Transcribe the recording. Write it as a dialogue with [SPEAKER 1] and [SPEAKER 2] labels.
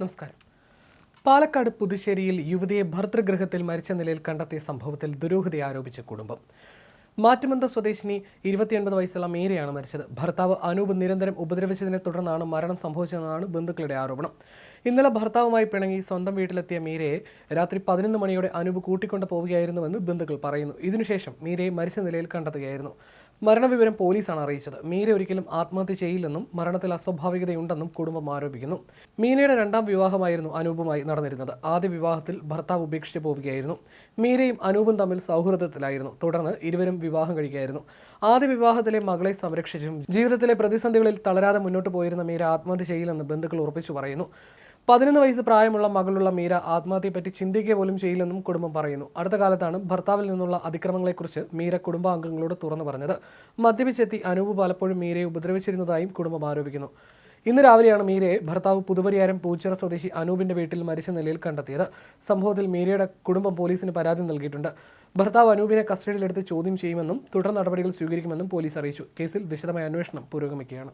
[SPEAKER 1] നമസ്കാരം. പാലക്കാട് പുതുശ്ശേരിയിൽ യുവതിയെ ഭർതൃഗൃഹത്തിൽ മരിച്ച നിലയിൽ കണ്ടെത്തിയ സംഭവത്തിൽ ദുരൂഹത ആരോപിച്ച കുടുംബം. മാറ്റുമന്ത സ്വദേശിനി ഇരുപത്തിയൊൻപത് വയസ്സുള്ള മീരയാണ് മരിച്ചത്. ഭർത്താവ് അനൂപ് നിരന്തരം ഉപദ്രവിച്ചതിനെ തുടർന്നാണ് മരണം സംഭവിച്ചതെന്നാണ് ബന്ധുക്കളുടെ ആരോപണം. ഇന്നലെ ഭർത്താവുമായി പിണങ്ങി സ്വന്തം വീട്ടിലെത്തിയ മീരയെ രാത്രി പതിനൊന്ന് മണിയോടെ അനൂപ് കൂട്ടിക്കൊണ്ട് പോവുകയായിരുന്നുവെന്ന് ബന്ധുക്കൾ പറയുന്നു. ഇതിനുശേഷം മീരയെ മരിച്ച നിലയിൽ കണ്ടെത്തുകയായിരുന്നു. മരണവിവരം പോലീസാണ് അറിയിച്ചത്. മീര ഒരിക്കലും ആത്മഹത്യ ചെയ്യില്ലെന്നും മരണത്തിൽ അസ്വാഭാവികതയുണ്ടെന്നും കുടുംബം ആരോപിക്കുന്നു. മീനയുടെ രണ്ടാം വിവാഹമായിരുന്നു അനൂപുമായി നടന്നിരുന്നത്. ആദ്യ വിവാഹത്തിൽ ഭർത്താവ് ഉപേക്ഷിച്ചു പോവുകയായിരുന്നു. മീരയും അനൂപും തമ്മിൽ സൗഹൃദത്തിലായിരുന്നു. തുടർന്ന് ഇരുവരും വിവാഹം കഴിക്കുകയായിരുന്നു. ആദ്യ വിവാഹത്തിലെ മകളെ സംരക്ഷിച്ചും ജീവിതത്തിലെ പ്രതിസന്ധികളിൽ തളരാതെ മുന്നോട്ട് പോയിരുന്ന മീര ആത്മഹത്യ ചെയ്യില്ലെന്ന് ബന്ധുക്കൾ ഉറപ്പിച്ചു പറയുന്നു. പതിനൊന്ന് വയസ്സ് പ്രായമുള്ള മകളുള്ള മീര ആത്മഹത്യയെ ആത്മഹത്യയെപ്പറ്റി ചിന്തിക്കുക പോലും ചെയ്യില്ലെന്നും കുടുംബം പറയുന്നു. അടുത്ത കാലത്താണ് ഭർത്താവിൽ നിന്നുള്ള അതിക്രമങ്ങളെക്കുറിച്ച് മീര കുടുംബാംഗങ്ങളോട് തുറന്നു പറഞ്ഞത്. മദ്യപിച്ചെത്തി അനൂപ് പലപ്പോഴും മീരയെ ഉപദ്രവിച്ചിരുന്നതായും കുടുംബം ആരോപിക്കുന്നു. ഇന്ന് രാവിലെയാണ് മീരയെ ഭർത്താവ് പുതുപരിയാരം പൂച്ചിറ സ്വദേശി അനൂപിന്റെ വീട്ടിൽ മരിച്ച നിലയിൽ കണ്ടെത്തിയത്. സംഭവത്തിൽ മീരയുടെ കുടുംബം പോലീസിന് പരാതി നൽകിയിട്ടുണ്ട്. ഭർത്താവ് അനൂപിനെ കസ്റ്റഡിയിലെടുത്ത് ചോദ്യം ചെയ്യുമെന്നും തുടർ നടപടികൾ സ്വീകരിക്കുമെന്നും പോലീസ് അറിയിച്ചു. കേസിൽ വിശദമായ അന്വേഷണം പുരോഗമിക്കുകയാണ്.